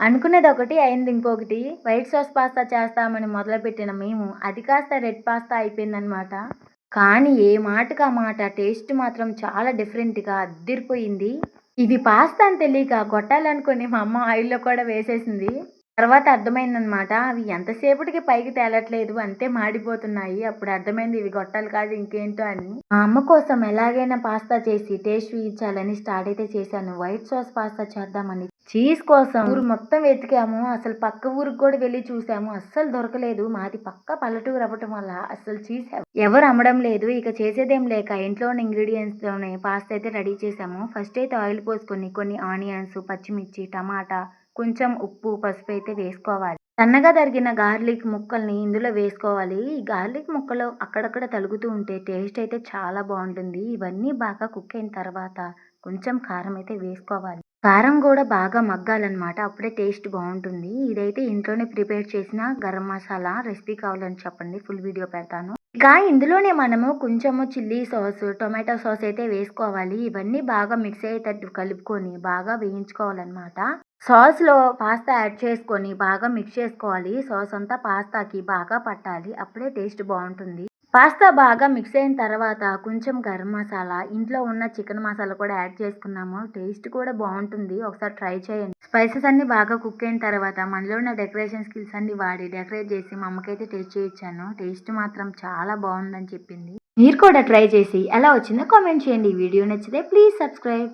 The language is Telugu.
అనుకునేది ఒకటి అయింది ఇంకొకటి. వైట్ సాస్ పాస్తా చేస్తామని మొదలుపెట్టిన మేము అది కాస్త రెడ్ పాస్తా అయిపోయిందనమాట కానీ ఏ మాటకు ఆ మాట? టేస్ట్ మాత్రం చాలా డిఫరెంట్గా అద్దిరిపోయింది. ఇది పాస్తా అని తెలియక కొట్టాలనుకుని మా అమ్మ ఆయిల్లో కూడా వేసేసింది. తర్వాత అర్థమైందనమాట అవి ఎంతసేపటికి పైకి తేలట్లేదు అంతే మాడిపోతున్నాయి. అప్పుడు అర్థమైంది ఇవి గొట్టాలు కాదు ఇంకేంటో అని. మా అమ్మ కోసం ఎలాగైనా పాస్తా చేసి టేస్ట్ చూపించాలని స్టార్ట్ అయితే చేశాను. వైట్ సాస్ పాస్తా చేద్దామని. చీజ్ కోసం ఊరు మొత్తం వెతికాము. అసలు పక్క ఊరికి కూడా వెళ్ళి చూసాము. అస్సలు దొరకలేదు. మాది పక్క పల్లెటూరు అవ్వటం వల్ల అసలు చీజ్ ఎవరు అమ్మడం లేదు. ఇక చేసేదేం లేక ఇంట్లో ఉన్న ఇంగ్రీడియంట్స్తోనే పాస్తా అయితే రెడీ చేసాము ఫస్ట్ అయితే ఆయిల్ పోసుకొని కొన్ని ఆనియన్స్ పచ్చిమిర్చి టమాటా కొంచెం ఉప్పు పసుపు అయితే వేసుకోవాలి. సన్నగా తరిగిన గార్లిక్ ముక్కల్ని ఇందులో వేసుకోవాలి. ఈ గార్లిక్ ముక్కలు అక్కడక్కడ తలుగుతూ ఉంటే టేస్ట్ అయితే చాలా బాగుంటుంది. ఇవన్నీ బాగా కుక్ అయిన తర్వాత కొంచెం కారం అయితే వేసుకోవాలి. కారం కూడా బాగా మగ్గాలన్నమాట. అప్పుడే టేస్ట్ బాగుంటుంది. ఇదైతే ఇంట్లోనే ప్రిపేర్ చేసిన గరం మసాలా రెసిపీ కావాలని చెప్పండి. ఫుల్ వీడియో పెడతాను. ఇక ఇందులోనే మనము కొంచెము చిల్లీ సాస్ టొమాటో సాస్ అయితే వేసుకోవాలి. ఇవన్నీ బాగా మిక్స్ అయ్యేటట్టు కలుపుకొని బాగా వేయించుకోవాలన్నమాట. సాస్లో పాస్తా యాడ్ చేసుకొని బాగా మిక్స్ చేసుకోవాలి. సాస్ అంతా పాస్తాకి బాగా పట్టాలి. అప్పుడే టేస్ట్ బాగుంటుంది. పాస్తా బాగా మిక్స్ అయిన తర్వాత కొంచెం గరం మసాలా ఇంట్లో ఉన్న చికెన్ మసాలా కూడా యాడ్ చేసుకున్నాము టేస్ట్ కూడా బాగుంటుంది. ఒకసారి ట్రై చేయండి. స్పైసెస్ అన్ని బాగా కుక్ అయిన తర్వాత మనలో ఉన్న డెకరేషన్ స్కిల్స్ అన్ని వాడి డెకరేట్ చేసి మా అమ్మకైతే టేస్ట్ చేయించాను. టేస్ట్ మాత్రం చాలా బాగుందని చెప్పింది. మీరు కూడా ట్రై చేసి ఎలా వచ్చిందో కామెంట్ చేయండి. వీడియో నచ్చితే ప్లీజ్ సబ్స్క్రైబ్.